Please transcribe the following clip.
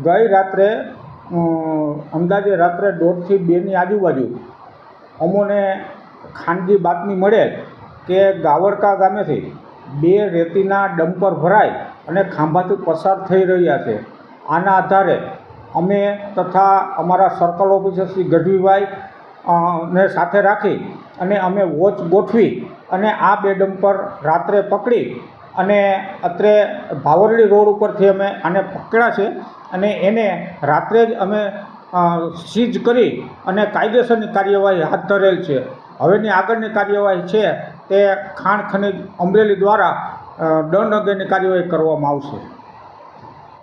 ગઈ રાત્રે અંદાજે રાત્રે દોઢથી બેની આજુબાજુ અમોને ખાનગી બાતમી મળેલ. કે ગાવડકા ગામેથી બે રેતીના ડમ્પર ભરાય અને ખાંભાથી પસાર થઈ રહ્યા છે. આના આધારે અમે તથા અમારા સર્કલ ઓફિસર શ્રી ગઢવીભાઈ ને સાથે રાખી અને અમે વોચ ગોઠવી અને આ બે ડમ્પર રાત્રે પકડી અને અત્રે ભાવરડી રોડ ઉપરથી અમે આને પકડ્યા છે અને એને રાત્રે જ અમે સીઝ કરી અને કાયદેસરની કાર્યવાહી હાથ ધરેલ છે. હવેની આગળની કાર્યવાહી છે તે ખાણ ખનીજ અમરેલી દ્વારા દંડ અંગેની કાર્યવાહી કરવામાં આવશે.